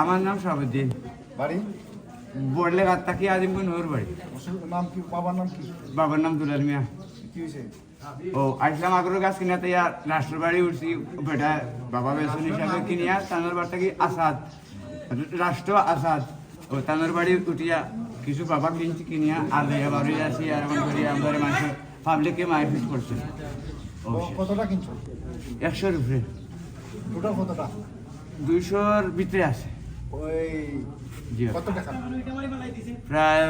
আমার নাম সাবুদ্দিন বাড়ি? বড়লে গাত তাকি আজিমগুন ওর বাড়ি। নাম কি বাবার নাম কি? বাবার নাম দুলাল মিয়া। কি হয়েছে ও আসলাম আগর গাছ কিনা তাই রাষ্ট্র বাড়ি উঠছি বেটা বাবা বেসন হিসাবে কিনিয়া তানোর বাড়িটা কি আসাদ। রাষ্ট্র আসাদ। ও তানোর বাড়ি উঠিয়া কিছু বাবা কিনছি কিনিয়া আর রেয়া বাড়ি আসি আর এমন করি আমাদের মানুষ পাবলিককে মারপিট করছে। ও কতটা কিনছো? একশোর উপরে। কতটা? দুইশোর ভিতরে আছে। ওই কত টাকা? প্রায়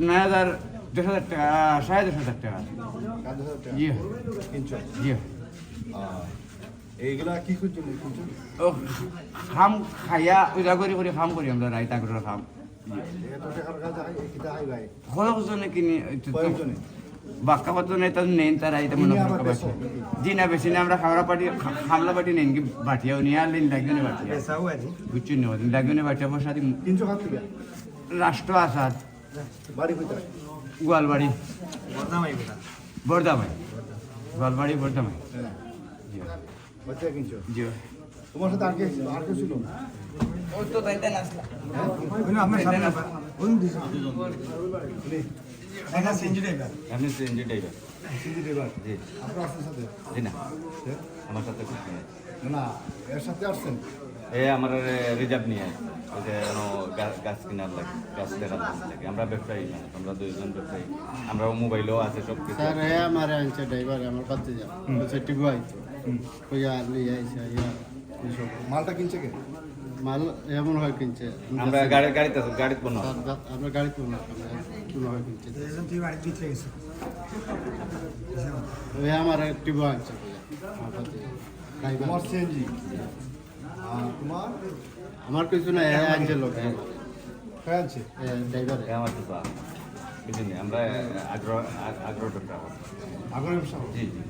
নয় হাজার দশ হাজার টাকা সাড়ে দশ হাজার টাকা। জি। জি। এইগুলা কি করছ ও খাম খাইয়া ওইটা করে করে খাম করি আমরা রাইতা করে খাম হয় কিনি বাক্কা কত নেই তার নেন তারা এটা মনে পারছে বেচো? জি না বেশি না আমরা খাবার পাটি খা- খামলা পাটি নেন কি বাটিয়াও নিয়ে আনলেন লাগবে বাটিয়া। পেশাও আছে। বুঝছেন না লাগবে না বাটিয়া বসা খাত রাষ্ট্র আসাদ। গোয়ালবাড়ি। বর্দামাই গোয়ালবাড়ি বর্দামাই হ্যাঁ। জি। তোমার সাথে আর কে আর কে ছিল? ওই তো তাইতে নাসলা আপনার সামনে আপনি CNG driver CG driver ji. আপনার আসছেন সাথে? জি না? আমার সাথে খুব নেই। না এর সাথে আসছেন? এ আমার রিজার্ভ নিয়ে আসছে। ওই যে গাছ কেনার লাগে গাছ লাগে। আমরা ব্যবসায়ী না আমরা দুইজন ব্যবসায়ী। আমরা মোবাইলও আছে সব কিছু স্যার হ্যাঁ আমার আনছে ড্রাইভার আমার পাতে যা বলছে টিভু আইতো কইয়া লিয়ে আইছে ইয়া মালটা কিনছে কে? মাল এমন হয় কিনছে। আমরা গাড়ি গাড়িতে গাড়িতে কোনো স্যার যা- হয় কিনছে ওই আমার টিভু আনছে কইয়া আমার সিএনজি। আর তোমার? আমার কিছু না হ্যাঁ আনছে লোক কে আছে ড্রাইভার এ আমার তো বা আমরা আগ্রহ আগ্রহ ব্যবসা আগ্রহ ব্যবসা জি জি।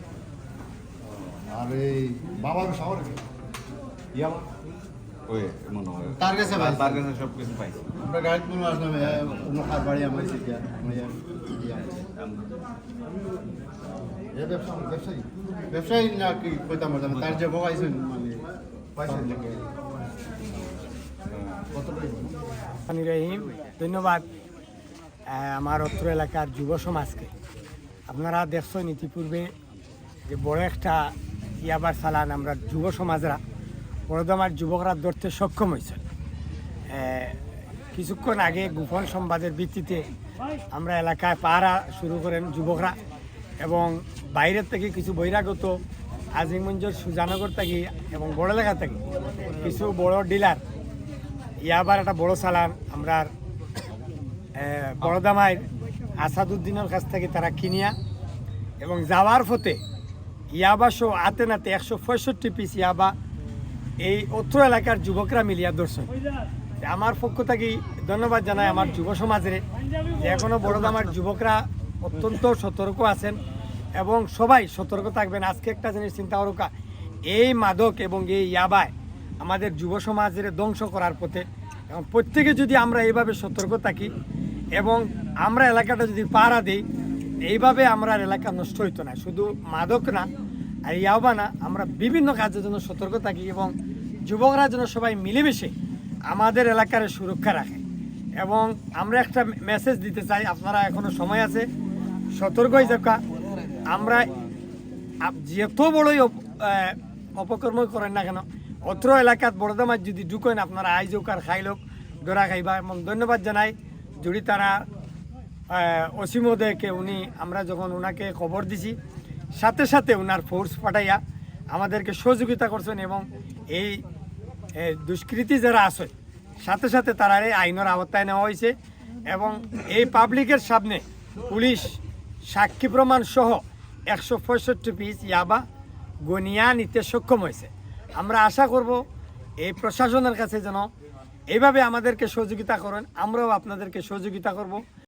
আর এই বাবার শহরে ইয়া ওই মনে হয়। তার কাছে তার- তার কাছে সব কিছু পাইছি। আমরা গাড়ি তুলব আসলাম অন্য বাড়ি আমার সিটিয়া ব্যবসায়ী? ব্যবসায়ী না কি কইতাম তার যে বকাইছেন মানে পাইছেন কত টাকা রহমানি রহিম ধন্যবাদ। আমার অত্র এলাকার যুব সমাজকে। আপনারা দেখছেন ইতিপূর্বে যে বড় একটা ইয়াবার চালান আমরা যুব সমাজরা। বড়দমার যুবকরা ধরতে সক্ষম হয়েছে। কিছুক্ষণ আগে গোপন সংবাদের ভিত্তিতে আমরা এলাকায় পাহারা শুরু করেন যুবকরা এবং বাইরের থেকে কিছু বহিরাগত, আজিমগঞ্জের সুজানগর থেকে এবং বড় এলাকা থেকে কিছু বড় ডিলার। ইয়াবার একটা বড় চালান আমরা বড়দামায় আসাদুদ্দিনের কাছ থেকে তারা কিনিয়া এবং যাওয়ার ফতে ইয়াবা আতে নাতে একশো পঁয়ষট্টি পিস ইয়াবা এই অত্র এলাকার যুবকরা মিলিয়া দর্শন। আমার পক্ষ থেকে ধন্যবাদ জানাই আমার যুব সমাজের, যে এখনও বড়দামার যুবকরা অত্যন্ত সতর্ক আছেন এবং সবাই সতর্ক থাকবেন। আজকে একটা জিনিস চিন্তা করুকা এই মাদক এবং এই ইয়াবায় আমাদের যুব সমাজের ধ্বংস করার পথে, এবং প্রত্যেকে যদি আমরা এইভাবে সতর্ক থাকি এবং আমরা এলাকাটা যদি পাহারা দিই, এইভাবে আমরা এলাকা নষ্ট হইতো না। শুধু মাদক না আর ইয়াবা না আমরা বিভিন্ন কাজের জন্য সতর্ক থাকি এবং যুবকরা যেন সবাই মিলেমিশে আমাদের এলাকার সুরক্ষা রাখে। এবং আমরা একটা মেসেজ দিতে চাই, আপনারা এখনও সময় আছে, সতর্ক যাকা আমরা যত বড়ই অপ- অপকর্ম করেন না কেন, অত্র এলাকাত বড়দামার যদি ঢুকেন, আপনারা হোক আর খাই লোক ডোরা খাইবা। এবং ধন্যবাদ জানাই যদি তারা অসীমোদয়কে উনি, আমরা যখন ওনাকে খবর দিছি সাথে সাথে ওনার ফোর্স পাঠাইয়া আমাদেরকে সহযোগিতা করছেন এবং এই দুষ্কৃতী যারা আছে, সাথে সাথে তারা এই আইনের আওতায় নেওয়া হয়েছে এবং এই পাবলিকের সামনে পুলিশ সাক্ষী প্রমাণ সহ একশো পঁয়ষট্টি পিস ইয়াবা গনিয়া নিতে সক্ষম হয়েছে। আমরা আশা করব এই প্রশাসনের কাছে যেন এইভাবে আমাদেরকে সহযোগিতা করেন, আমরাও আপনাদেরকে সহযোগিতা করব।